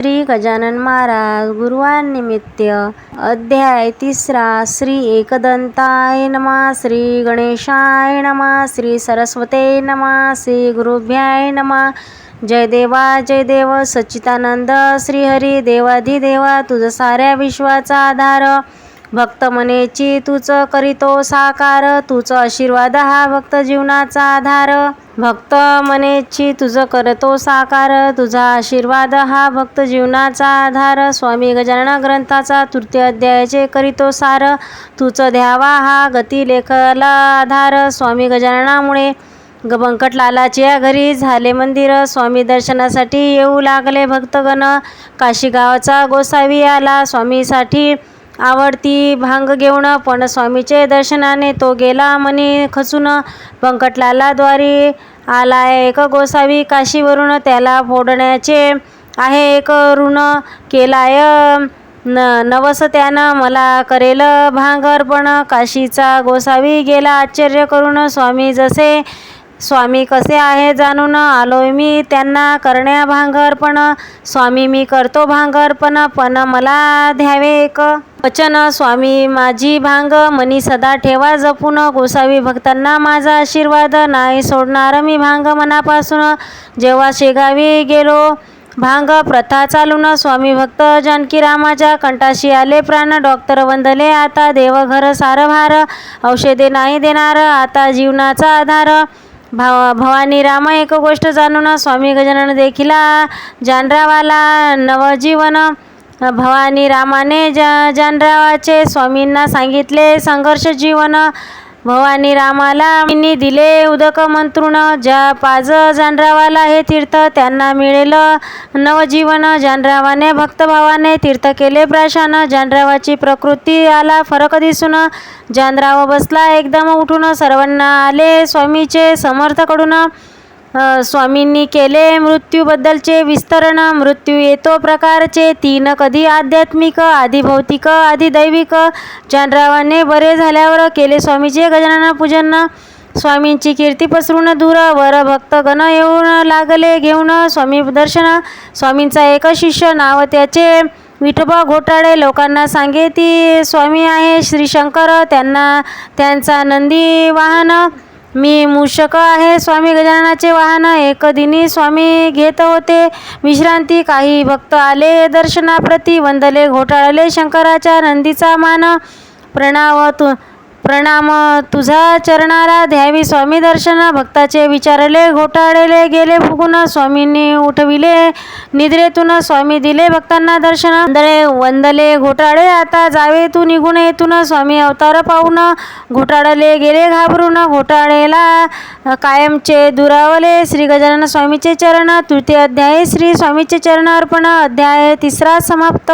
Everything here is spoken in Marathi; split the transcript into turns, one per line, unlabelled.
श्री गजानन महाराज गुरुवारनिमित्त अध्याय तिसरा श्री एकदंताय नमा श्री गणेशाय नमा श्री सरस्वते नमः श्री गुरुभ्याय नमा. जय देवा जय देव सच्चिदानंद श्रीहरी देवाधिदेवा तुझ साऱ्या विश्वाचा आधार. भक्त मनेची तूच करीतो साकार तुझं आशीर्वाद हा भक्त जीवनाचा आधार. भक्त मनेची तुझ करतो साकार तुझा आशीर्वाद हा भक्त जीवनाचा आधार. स्वामी गजानन ग्रंथाचा तृतीय अध्यायाचे करीतो सार तुझं द्यावा हा गती लेखला आधार. स्वामी गजाननामुळे ग बंकटलालाच्या घरी झाले मंदिर. स्वामी दर्शनासाठी येऊ लागले भक्तगण. काशी गावाचा गोसावी आला. स्वामीसाठी आवडती भांग घेऊन पण स्वामीचे दर्शनाने तो गेला म्हणे खचून. बंकटलालाद्वारी आला एक गोसावी काशीवरून त्याला फोडण्याचे आहे एक ऋण केलाय. न नवस त्यानं मला करेल भांग अर्पण. काशीचा गोसावी गेला आश्चर्य करून स्वामी जसे स्वामी कसे आहे जाणून आलोय मी त्यांना करण्या भांग अर्पण. स्वामी मी करतो भांग अर्पण पण मला द्यावे एक वचन स्वामी माझी भांग मनी सदा ठेवा जपून. गोसावी भक्तांना माझा आशीर्वाद. नाही सोडणार मी भांग मनापासून. जेव्हा शेगावी गेलो भांग प्रथा चालून. स्वामी भक्त जानकीरामाच्या कंठाशी आले प्राण. डॉक्टर वंदले आता देवघर सारभार. औषधे नाही देणार आता जीवनाचा आधार. भाव भवानी राम एक गोष्ट जाणून. स्वामी गजानन देखिला जानरावाला नवजीवन. भवानी रामाने जा जानरावाचे स्वामींना सांगितले संघर्ष जीवन. भवानी रामाला दिले उदक मंत्रुण. ज्या पाज जानरावाला हे तीर्थ त्यांना मिळेल. नवजीवन जानरावाने भक्तभावाने तीर्थ केले प्राशान. जानरावाची प्रकृती आला फरक दिसून जानराव बसला. एकदम उठून सर्वांना आले स्वामीचे समर्थकडून. स्वामींनी केले मृत्यूबद्दलचे विस्तरण मृत्यू येतो प्रकारचे तीन कधी आध्यात्मिक आधी भौतिक आधी दैविक. जानरावाने बरे झाल्यावर केले स्वामीचे गजानन पूजन. स्वामींची कीर्ती पसरून दूर वर भक्तगण येऊन लागले घेऊन स्वामी दर्शन. स्वामींचा एक शिष्य नाव त्याचे. विठोबा घोटाळे लोकांना सांगे ती स्वामी आहे श्री शंकर त्यांना त्यांचा नंदी वाहन. मी मूषक आहे स्वामी गजाननाचे वाहन एक दिनी स्वामी घेत होते. विश्रांती काही भक्त आले दर्शनाप्रती. वंदले घोटाळले शंकराच्या नंदीचा मान. प्रणाव तु प्रणाम तुझा चरणारा द्यावी स्वामी दर्शन. भक्ताचे विचारले घोटाळले गेले फुगून स्वामींनी उठविले निद्रेतून स्वामी दिले भक्तांना दर्शन. दळे वंदले घोटाळे आता जावे तू निघून येतून स्वामी अवतार पाहून. घोटाळले गेले घाबरून घोटाळेला. कायमचे दुरावले श्री गजानन स्वामीचे चरण. तृतीय अध्याय श्री स्वामीचे चरण अर्पण. अध्याय तिसरा समाप्त.